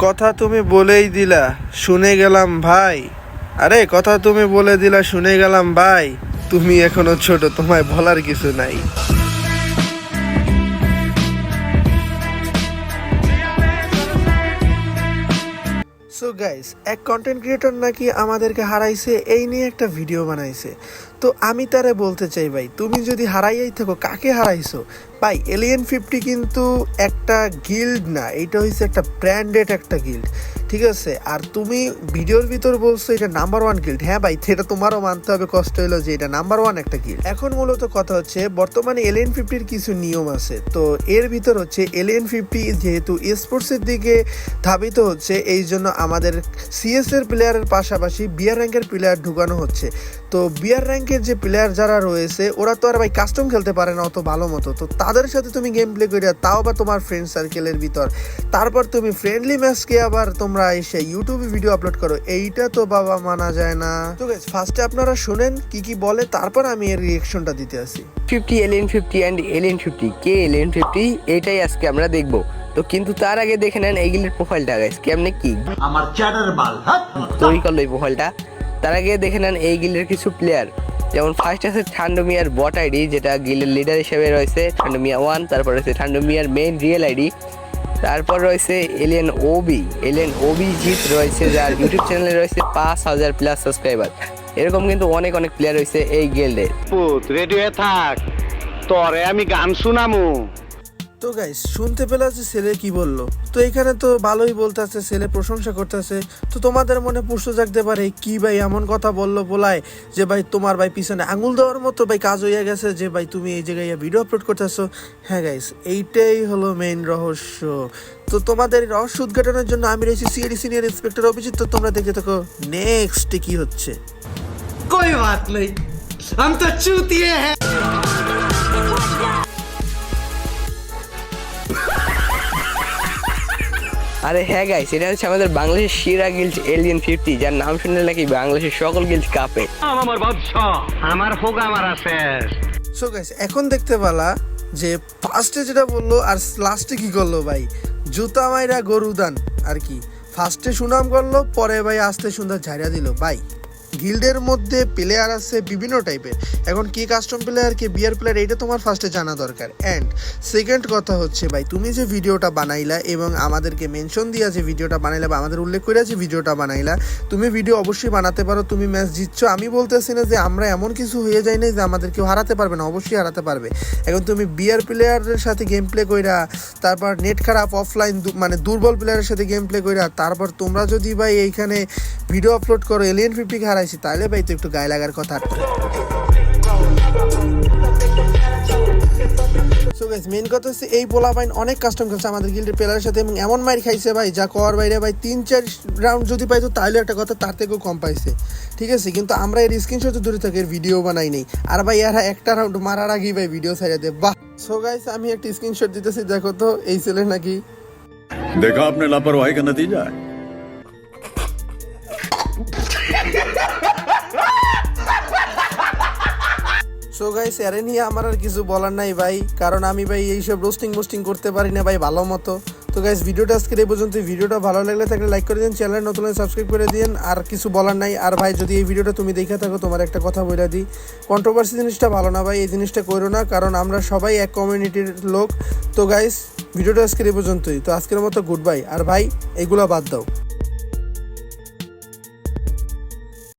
কথা তুমি বলেই দিলা, শুনে গেলাম ভাই। আরে, কথা তুমি বলে দিলা, শুনে গেলাম ভাই। তুমি এখনও ছোট, তোমায় বলার কিছু নাই। সো গাইস এক কন্টেন্ট ক্রিয়েটর নাকি আমাদেরকে হারাইছে, এই নিয়ে একটা ভিডিও বানাইছে। তো আমি তারে বলতে চাই ভাই, তুমি যদি হারাইয়াই থাকো, কাকে হারাইছো? ভাই এলিয়েন ফিফটি কিন্তু একটা গিল্ড না এটা হচ্ছে একটা ব্র্যান্ডেড একটা গিল্ড ঠিক আছে? আর তুমি ভিডিওর ভিতর বলছো এটা নাম্বার ওয়ান গিল্ড হ্যাঁ ভাই সেটা তোমারও মানতে হবে, কষ্ট হলো যে এটা নাম্বার ওয়ান একটা গিল্ড এখন মূলত কথা হচ্ছে, বর্তমানে এলিয়েন ফিফটির কিছু নিয়ম আছে। তো এর ভিতর হচ্ছে এলিয়েন ফিফটি যেহেতু স্পোর্টসের দিকে ধাবিত হচ্ছে, এই জন্য আমাদের সিএস এর প্লেয়ারের পাশাপাশি বিয়ার র্যাঙ্কের প্লেয়ার ঢুকানো হচ্ছে। তো বিয়ার র্যাঙ্কের যে প্লেয়ার যারা রয়েছে, ওরা তো আর ভাই কাস্টম খেলতে পারে না অত ভালো মতো। তো তাদের সাথে তুমি গেম প্লে করিয়া তাও বা তোমার ফ্রেন্ড সার্কেলের ভিতর। তারপর তুমি ফ্রেন্ডলি ম্যাচকে আবার তোমরা এসে ইউটিউবে ভিডিও আপলোড করো। এইটা তো বাবা মানা যায় না। তো গাইস ফার্স্টে আপনারা শুনেন কি কি বলে তারপর আমি এর রিয়েকশনটা দিতে আসি। Fifty alien fifty and alien fifty K alien fifty এটাই আজকে আমরা দেখব। তো কিন্তু তার আগে দেখে নেন এইগুলির প্রোফাইলটা গাইস কেমনে কি? আমার চ্যাটার বাল তৈরি করল এই প্রোফাইলটা তার আগে দেখে নেন এই গিলের কিছু প্লেয়ার যেমন ফার্স্ট আছে ঠান্ডুমিয়ার বট আইডি যেটা গিলের লিডার হিসেবে রয়েছে ঠান্ডুমিয়া ওয়ান তারপর রয়েছে ঠান্ডুমিয়ার মেইন রিয়েল আইডি তারপর রয়েছে এলিয়েন ওবি এলিয়েন ওবি জিত রয়েছে, যার ইউটিউব চ্যানেলে রয়েছে পাঁচ হাজার প্লাস সাবস্ক্রাইবার এরকম কিন্তু অনেক অনেক প্লেয়ার রয়েছে এই গেলে রেডিও রেডি থাক। তরে আমি গান শুনামু। তো গাইস শুনতে পেলা যে ছেলে কি বললো তো এখানে তো ভালোই বলতেছে ছেলে প্রশংসা করতেছে তো তোমাদের মনে প্রশ্ন জাগতে পারে কি ভাই এমন কথা বললো বলায় যে ভাই তোমার ভাই পিছনে আঙুল দেওয়ার মতো ভাই কাজ হইয়া গেছে যে ভাই তুমি এই জায়গায় ভিডিও আপলোড করতেছো হ্যাঁ গাইস এইটাই হলো মেইন রহস্য তো তোমাদের এই রহস্য উদ্ঘাটনের জন্য আমি রয়েছি সিআরি সিনিয়র ইন্সপেক্টর অভিজিৎ তো তোমরা দেখতে থাকো নেক্সট কি হচ্ছে कोई बात नहीं हम तो चूतिए हैं আরে হ্যাঁ গাইস এটা হচ্ছে আমাদের বাংলাদেশের সেরা গিল্ড এলিয়েন ফিফটি যার নাম শুনলে নাকি বাংলাদেশের সকল গিল্ড কাপে। আমার বাদশাহ। আমার হোক আমার আছে সো গাইস এখন দেখতে পালা যে ফার্স্টে যেটা বলল আর লাস্টে কি করল ভাই? জুতা মাইরা গরুদান আর কি। ফার্স্টে সুনাম করল পরে ভাই আস্তে সুন্দর ঝাড়িয়া দিল ভাই। গিল্ডের মধ্যে প্লেয়ার আছে বিভিন্ন টাইপের এখন কি কাস্টম প্লেয়ার কি বিয়ার প্লেয়ার এটা তোমার ফার্স্টে জানা দরকার। অ্যান্ড সেকেন্ড কথা হচ্ছে ভাই, তুমি যে ভিডিওটা বানাইলা এবং আমাদেরকে মেনশন দিয়া যে ভিডিওটা বানাইলা বা আমাদের উল্লেখ করে যে ভিডিওটা বানাইলা, তুমি ভিডিও অবশ্যই বানাতে পারো, তুমি ম্যাচ জিতছো। আমি বলতেছি না যে আমরা এমন কিছু হয়ে যাই না যে আমাদের কেউ হারাতে পারবে না, অবশ্যই হারাতে পারবে। এখন তুমি বিয়ার প্লেয়ারের সাথে গেম প্লে কইরা, তারপর নেট খারাপ অফলাইন মানে দুর্বল প্লেয়ারের সাথে গেম প্লে কইরা, তারপর তোমরা যদি ভাই এইখানে ভিডিও আপলোড করো এলিয়েন ফিফটিকে হারাইছি তাহলে ভাই তো একটু গায়ে লাগার কথা মেন কথা হচ্ছে এই বোলা বাইন অনেক কাস্টম খেলছে আমাদের গিল্ডের প্লেয়ারের সাথে এবং এমন মাইর খাইছে ভাই, যা কর বাইরে ভাই, তিন, চার রাউন্ড যদি পাইতো তাহলে একটা কথা, তার থেকেও কম পাইছে। ঠিক আছে, কিন্তু আমরা এর স্ক্রিনশটে দূরে থাকি, এর ভিডিও বানাই নেই। আর ভাই, এরা একটা রাউন্ড মারার আগেই ভাই ভিডিও ছাড়া দেব বাহ! সো গাইস আমি একটা স্ক্রিনশট দিতেছি, দেখো তো, এই ছেলে নাকি দেখো আপনার লাপরওয়াহি দিয়ে যায় সো গাইস এরে নিয়ে আমার আর কিছু বলার নাই ভাই। কারণ আমি ভাই এইসব রোস্টিং মোস্টিং করতে পারি না ভাই ভালো মতো। তো গাইস ভিডিওটা আজকের এই পর্যন্ত। ভিডিওটা ভালো লাগলে থাকলে লাইক করে দিন চ্যানেল নতুন সাবস্ক্রাইব করে দিন। আর কিছু বলার নাই। আর ভাই, যদি এই ভিডিওটা তুমি দেখে থাকো, তোমার একটা কথা বলে দিই। কন্ট্রোভার্সি জিনিসটা ভালো না ভাই, এই জিনিসটা করো না। কারণ আমরা সবাই এক কমিউনিটির লোক। তো গাইস ভিডিওটা আজকের এই পর্যন্তই। তো আজকের মতো গুড বাই আর ভাই, এগুলো বাদ দাও।